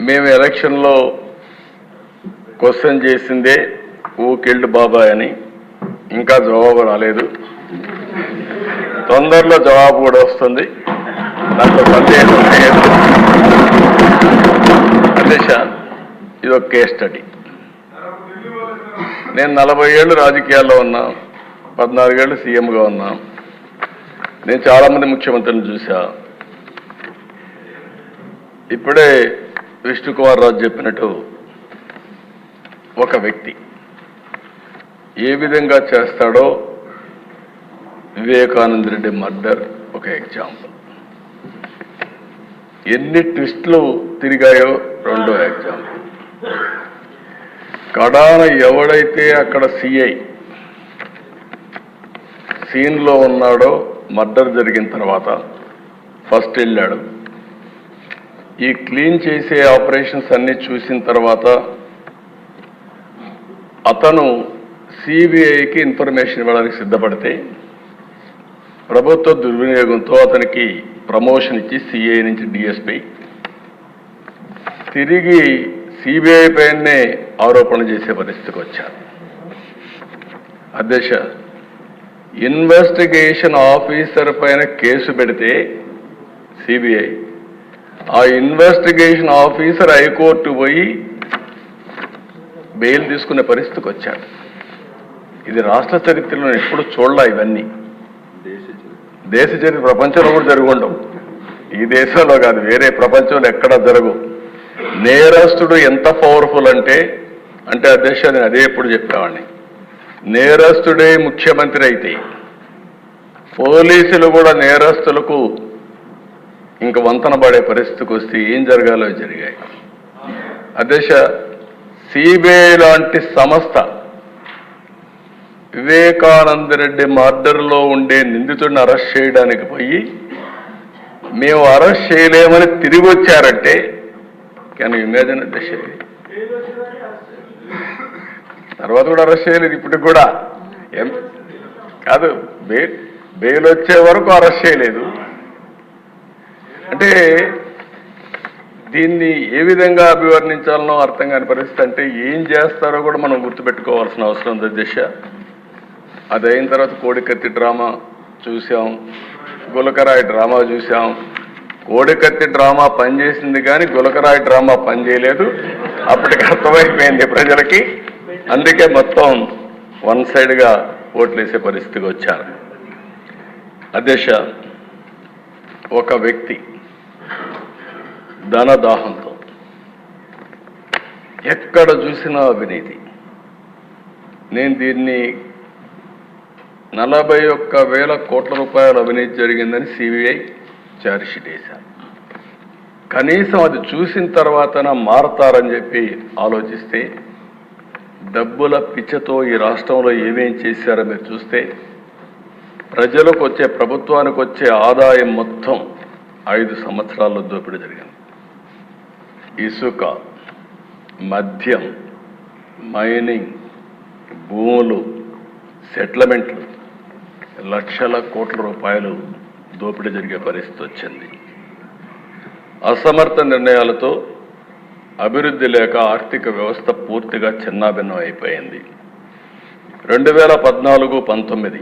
మేము ఎలక్షన్లో క్వశ్చన్ చేసిందే ఊకెళ్ళు బాబాయ్ అని. ఇంకా జవాబు రాలేదు. తొందరలో జవాబు కూడా వస్తుంది. దాంట్లో సందేహం లేదు. అధ్యక్ష ఇది ఒక కేస్ స్టడీ నేను నలభై ఏళ్ళు రాజకీయాల్లో ఉన్నా పద్నాలుగేళ్ళు సీఎంగా ఉన్నా. నేను చాలామంది ముఖ్యమంత్రిని చూశాను చూసా. ఇప్పుడే విష్ణుకుమార్ రాజు చెప్పినట్టు ఒక వ్యక్తి ఏ విధంగా చేస్తాడో వివేకానంద రెడ్డి మర్డర్ ఒక ఎగ్జాంపుల్. ఎన్ని ట్విస్ట్లు తిరిగాయో రెండో ఎగ్జాంపుల్. కడాన ఎవడైతే అక్కడ సిఐ సీన్లో ఉన్నాడో మర్డర్ జరిగిన తర్వాత ఫస్ట్ వెళ్ళాడు. ఈ క్లీన్ చేసే ఆపరేషన్స్ అన్ని చూసిన తర్వాత అతను సిబిఐకి ఇన్ఫర్మేషన్ ఇవ్వడానికి సిద్ధపడితే ప్రభుత్వ దుర్వినియోగంతో అతనికి ప్రమోషన్ ఇచ్చి సిఐ నుంచి డిఎస్పి తిరిగి సిబిఐ పైనే ఆరోపణ చేసే పరిస్థితికి వచ్చారు. అధ్యక్ష ఇన్వెస్టిగేషన్ ఆఫీసర్ పైన కేసు పెడితే సిబిఐ ఆ ఇన్వెస్టిగేషన్ ఆఫీసర్ హైకోర్టు పోయి బెయిల్ తీసుకునే పరిస్థితికి వచ్చాడు. ఇది రాష్ట్ర చరిత్రలో ఎప్పుడు చూడలా ఇవన్నీ. దేశ చరిత్ర ప్రపంచంలో కూడా జరుగుండవు ఈ దేశంలో కాదు వేరే ప్రపంచంలో ఎక్కడా జరగవు నేరస్తుడు ఎంత పవర్ఫుల్ అంటే అంటే అధ్యక్ష నేను అదే ఎప్పుడు చెప్పేవాడిని. నేరస్తుడే ముఖ్యమంత్రి అయితే పోలీసులు కూడా నేరస్తులకు ఇంక వంతన పడే పరిస్థితికి వస్తే ఏం జరగాలో జరిగాయి. అధ్యక్ష సిబిఐ లాంటి సంస్థ వివేకానంద రెడ్డి మర్డర్లో ఉండే నిందితుడిని అరెస్ట్ చేయడానికి పోయి మేము అరెస్ట్ చేయలేమని తిరిగి వచ్చారంటే కానీ ఇమేజిన్ అధ్యక్ష తర్వాత కూడా అరెస్ట్ చేయలేదు ఇప్పటికి కూడా. కాదు బెయిల్ వచ్చే వరకు అరెస్ట్ చేయలేదు. అంటే దీన్ని ఏ విధంగా అభివర్ణించాలనో అర్థం కాని పరిస్థితి అంటే ఏం చేస్తారో కూడా మనం గుర్తుపెట్టుకోవాల్సిన అవసరం ఉంది దిశ. అది అయిన తర్వాత కోడికత్తి డ్రామా చూసాం గులకరాయి డ్రామా చూసాం. కోడికత్తి డ్రామా పనిచేసింది కానీ గులకరాయి డ్రామా పనిచేయలేదు అప్పటికి అర్థమైపోయింది ప్రజలకి. అందుకే మొత్తం వన్ సైడ్గా ఓట్లేసే పరిస్థితికి వచ్చారు. అధ్యక్ష ఒక వ్యక్తి ధనదాహంతో ఎక్కడ చూసినా అవినీతి. నేను దీన్ని నలభై ఒక్క వేల కోట్ల రూపాయల అవినీతి జరిగిందని సిబిఐ ఛార్జ్షీట్ వేశారు కనీసం అది చూసిన తర్వాతన మారతారని చెప్పి ఆలోచిస్తే డబ్బుల పిచ్చతో ఈ రాష్ట్రంలో ఏమేం చేశారో మీరు చూస్తే ప్రజలకు వచ్చే ప్రభుత్వానికి వచ్చే ఆదాయం మొత్తం ఐదు సంవత్సరాల్లో దోపిడీ జరిగింది. ఇసుక మద్యం మైనింగ్ భూములు సెటిల్మెంట్లు లక్షల కోట్ల రూపాయలు దోపిడీ జరిగే పరిస్థితి వచ్చింది. అసమర్థ నిర్ణయాలతో అభివృద్ధి లేక ఆర్థిక వ్యవస్థ పూర్తిగా చిన్నాభిన్నం అయిపోయింది. రెండు వేల పద్నాలుగు పంతొమ్మిది